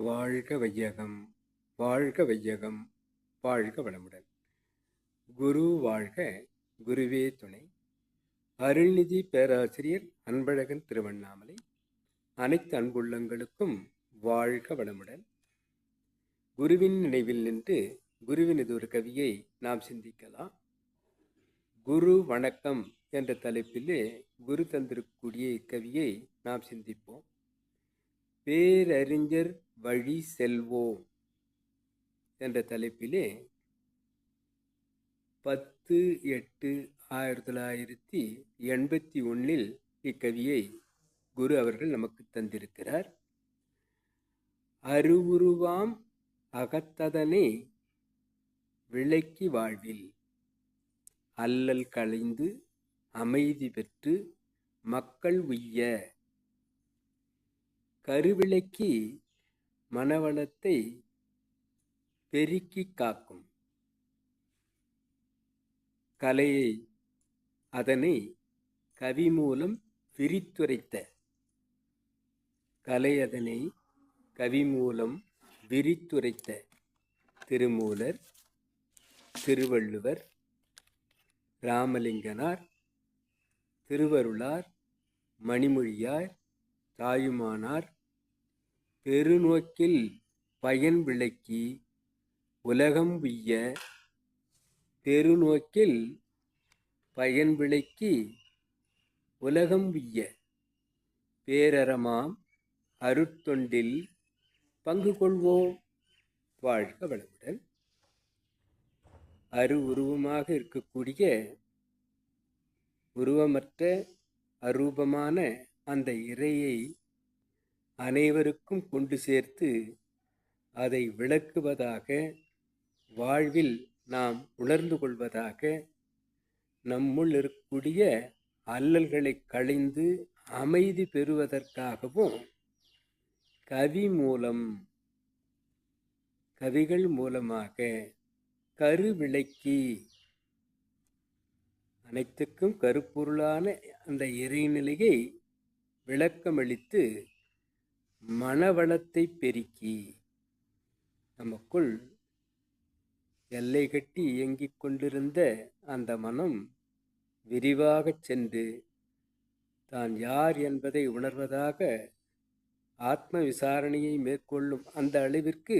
வாழ்க வையகம் வாழ்க வையகம் வாழ்க வளமுடன். குரு வாழ்க குருவே துணை. அருள்நிதி பேராசிரியர் அன்பழகன் திருவண்ணாமலை. அனைத்து அன்புள்ளங்களுக்கும் வாழ்க வளமுடன். குருவின் நினைவில் நின்று குருவினது ஒரு கவியை நாம் சிந்திக்கலாம். குரு வணக்கம் என்ற தலைப்பிலே குரு தந்திருக்கக்கூடிய இக்கவியை நாம் சிந்திப்போம். பேரறிஞர் வழி செல்வோம் என்ற தலைப்பிலே பத்து எட்டு ஆயிரத்தி தொள்ளாயிரத்தி எண்பத்தி ஒன்றில் இக்கவியை குரு அவர்கள் நமக்கு தந்திருக்கிறார். அருவுருவாம் அகத்ததனை விளக்கி வாழ்வில் அல்லல் களைந்து அமைதி பெற்று மக்கள் உய்ய கருவிளக்கி மனவளத்தை பெருக்கி காக்கும். கலையை அதனை கவி மூலம் விரித்துரைத்த. கலை அதனை கவி மூலம் விரித்துரைத்த திருமூலர் திருவள்ளுவர் ராமலிங்கனார் திருவருளார் மணிமொழியார் தாயுமானார் பெருநோக்கில் பயன் விளக்கி உலகம் உய்ய பெருநோக்கில் பயன் விளக்கி உலகம் உய்ய பேரறமாம் அருட்தொண்டில் பங்கு கொள்வோம். வாழ்க வளமுடன். அரு உருவமாக இருக்கக்கூடிய உருவமற்ற அரூபமான அந்த இறையை அனைவருக்கும் கொண்டு சேர்த்து அதை விளக்குவதாக வாழ்வில் நாம் உணர்ந்து கொள்வதாக நம்முள் இருக்கக்கூடிய அல்லல்களை களைந்து அமைதி பெறுவதற்காகவும் கவி மூலம் கவிகள் மூலமாக கருவிளக்கி அனைத்துக்கும் கருப்பொருளான அந்த இறைநிலையை விளக்கமளித்து மனவளத்தை பெருக்கி நமக்குள் எல்லை கட்டி இயங்கிக் கொண்டிருந்த அந்த மனம் விரிவாகச் சென்று தான் யார் என்பதை உணர்வதாக ஆத்ம விசாரணையை மேற்கொள்ளும் அந்த அளவிற்கு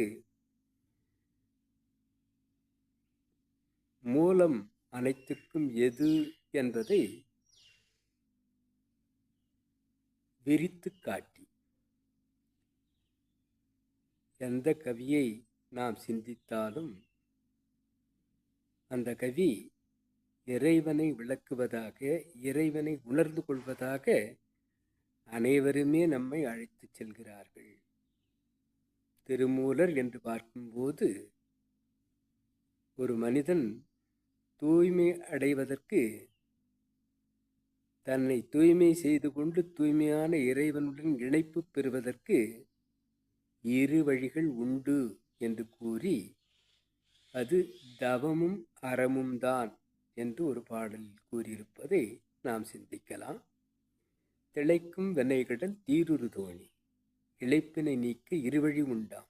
மூலம் அனைத்துக்கும் எது என்பதை விரித்து காட்டி எந்த கவியை நாம் சிந்தித்தாலும் அந்த கவி இறைவனை விளக்குவதாக இறைவனை உணர்ந்து கொள்வதாக அனைவருமே நம்மை அழைத்து செல்கிறார்கள். திருமூலர் என்று பார்க்கும்போது ஒரு மனிதன் தூய்மை அடைவதற்கு தன்னை தூய்மை செய்து கொண்டு தூய்மையான இறைவனுடன் இணைப்பு பெறுவதற்கு இரு வழிகள் உண்டு என்று கூறி அது தவமும் அறமும் தான் என்று ஒரு பாடலில் கூறியிருப்பதை நாம் சிந்திக்கலாம். திளைக்கும் வெண்ணைகடல் தீருரு தோணி இழைப்பினை நீக்க இருவழி உண்டாம்.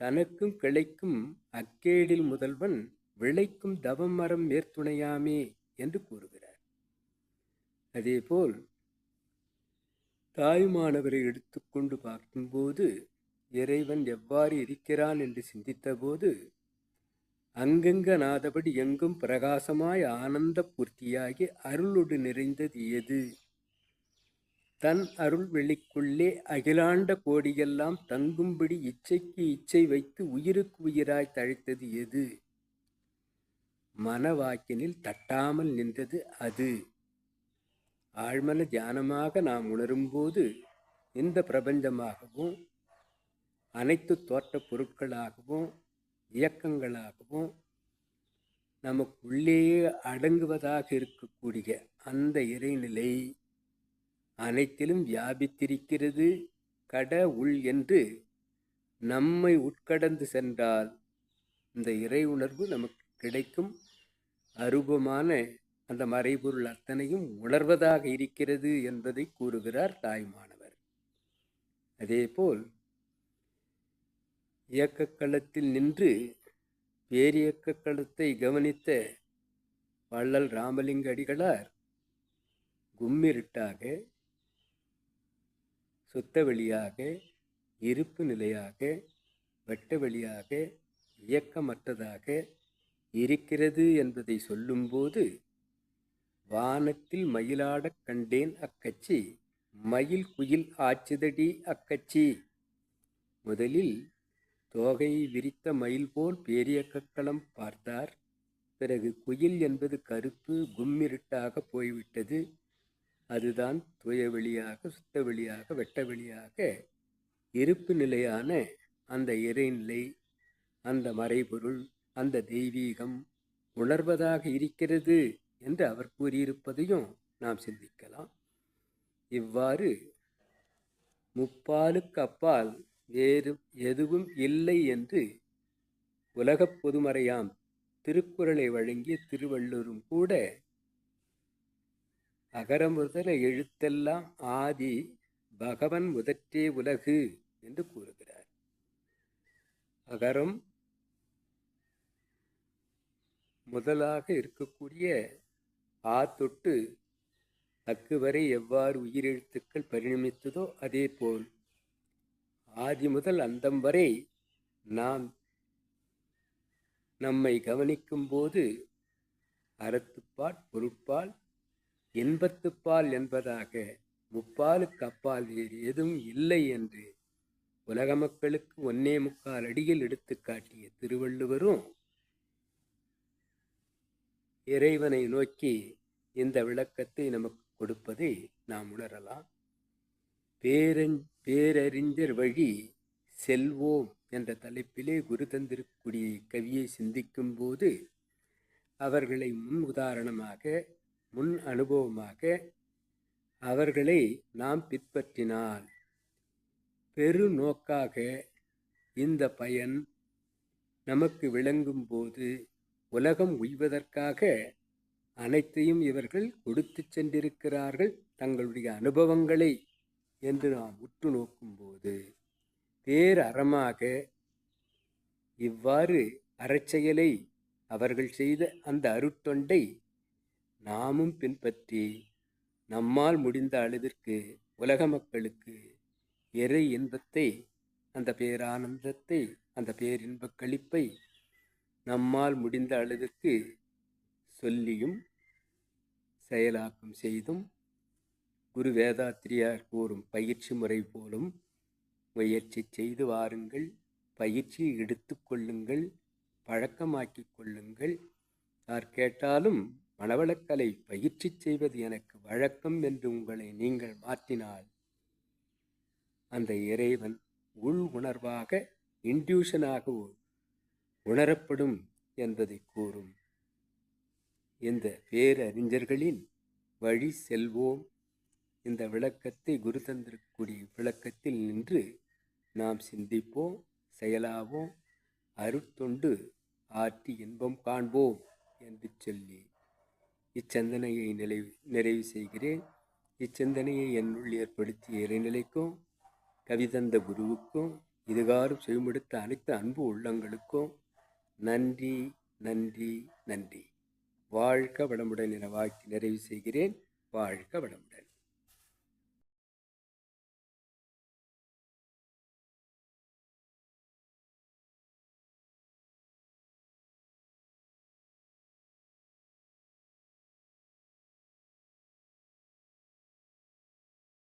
தனக்கும் கிளைக்கும் அக்கேடில் முதல்வன் விளைக்கும் தவம் மரம் மேற்துணையாமே என்று கூறுகிறார். அதேபோல் தாய்மானவரை எடுத்துக்கொண்டு பார்க்கும்போது இறைவன் எவ்வாறு இருக்கிறான் என்று சிந்தித்தபோது அங்கங்க நாதபடி எங்கும் பிரகாசமாய் ஆனந்த பூர்த்தியாகி அருளுடு நிறைந்தது எது? தன் அருள் வெளிக்குள்ளே அகிலாண்ட கோடியெல்லாம் தங்கும்படி இச்சைக்கு இச்சை வைத்து உயிருக்கு உயிராய் தழைத்தது எது? மனவாக்கினில் தட்டாமல் நின்றது அது. ஆழ்மன தியானமாக நாம் உணரும்போது இந்த பிரபஞ்சமாகவும் அனைத்து தோட்ட பொருட்களாகவும் இயக்கங்களாகவும் நமக்குள்ளேயே அடங்குவதாக இருக்கக்கூடிய அந்த இறைநிலை அனைத்திலும் வியாபித்திருக்கிறது. கட உள் என்று நம்மை உட்கடந்து சென்றால் இந்த இறை உணர்வு நமக்கு கிடைக்கும். அருபமான அந்த மறைபொருள் அத்தனையும் உணர்வதாக இருக்கிறது என்பதை கூறுகிறார் தாய்மானவர் அதேபோல் இயக்கக் களத்தில் நின்று பேரியக்கக் களத்தை கவனித்த வள்ளல் ராமலிங்க அடிகளார் கும்மிருட்டாக சுத்த வெளியாக இருப்பு நிலையாக வெட்ட வெளியாக இயக்கமற்றதாக இருக்கிறது என்பதை சொல்லும்போது வானத்தில் மயிலாடக் கண்டேன் அக்கச்சி மயில் குயில் ஆச்சுதடி அக்கச்சி. முதலில் தோகையை விரித்த மயில் போல் பேரியக்கக்களம் பார்த்தார். பிறகு குயில் என்பது கருப்பு கும்மிருட்டாக போய்விட்டது. அதுதான் துய வெளியாக சுத்த வெளியாக வெட்ட வெளியாக இருப்பு நிலையான அந்த இறைநிலை அந்த மறைபொருள் அந்த தெய்வீகம் உணர்வதாக இருக்கிறது என்று அவர் கூறியிருப்பதையும் நாம் சிந்திக்கலாம். இவ்வாறு முப்பாலுக்கு அப்பால் வேறு எதுவும் இல்லை என்று உலகப் பொதுமறையாம். திருக்குறளை வழங்கிய திருவள்ளுவரும் கூட அகரம் முதல எழுத்தெல்லாம் ஆதி பகவன் முதற்றே உலகு என்று கூறுகிறார். அகரம் முதலாக இருக்கக்கூடிய ஆ தொட்டு தக்கு வரை எவ்வாறு உயிரெழுத்துக்கள் பரிணமித்ததோ அதே போல் ஆதி முதல் அந்தம் வரை நாம் நம்மை கவனிக்கும் போது அறத்துப்பால் பொருட்பால் இன்பத்துப்பால் என்பதாக முப்பாலுக்கு அப்பால் வேறு எதுவும் இல்லை என்று உலக மக்களுக்கு ஒன்னே முக்கால் அடியில் எடுத்து காட்டிய திருவள்ளுவரும் இறைவனை நோக்கி இந்த விளக்கத்தை நமக்கு கொடுப்பதை நாம் உணரலாம். பேரஞ் பேரறிஞர் வழி செல்வோம் என்ற தலைப்பிலே குரு தந்திருக்கூடிய கவியை சிந்திக்கும் போது அவர்களை முன் உதாரணமாக முன் அனுபவமாக அவர்களை நாம் பின்பற்றினால் பெருநோக்காக இந்த பயன் நமக்கு விளங்கும் போது உலகம் உய்வதற்காக அனைத்தையும் இவர்கள் கொடுத்து சென்றிருக்கிறார்கள். தங்களுடைய அனுபவங்களை என்று நாம் உற்று நோக்கும்போது அறமாக இவ்வாறு அறச்செயலை அவர்கள் செய்த அந்த அருட்டொண்டை நாமும் பின்பற்றி நம்மால் முடிந்த அளவிற்கு உலக மக்களுக்கு இறை இன்பத்தை அந்த பேரானந்தத்தை அந்த பேரின்பக் களிப்பை நம்மால் முடிந்த அளவிற்கு சொல்லியும் செயலாக்கம் செய்தும் குரு வேதாத்திரியார் கூறும் பயிற்சி முறை போலும் முயற்சி செய்து வாருங்கள் பயிற்சி எடுத்துக்கொள்ளுங்கள் பழக்கமாக்கிக் கொள்ளுங்கள். யார் கேட்டாலும் மனவளக்கலை பயிற்சி செய்வது எனக்கு வழக்கம் என்று உங்களை நீங்கள் மாற்றினால் அந்த இறைவன் உள் உணர்வாக இன்டியூஷனாக உணரப்படும் என்பதை கூறும். இந்த பேரறிஞர்களின் வழி செல்வோம். இந்த விளக்கத்தை குரு தந்திருக்கக்கூடிய விளக்கத்தில் நின்று நாம் சிந்திப்போம் செயலாவோம் அருட்தொண்டு ஆற்றி இன்பம் காண்போம் என்று சொல்லி இச்சந்தனையை நிறைவு நிறைவு செய்கிறேன். இச்சிந்தனையை என்னுள் ஏற்படுத்திய இறைநிலைக்கும் கவிதந்த குருவுக்கும் இதுகாரும் செய்மெடுத்த அனைத்து அன்பு உள்ளங்களுக்கும் நன்றி நன்றி நன்றி. வாழ்க வளமுடன் என வாழ்த்தி நிறைவு செய்கிறேன். வாழ்க வளமுடன்.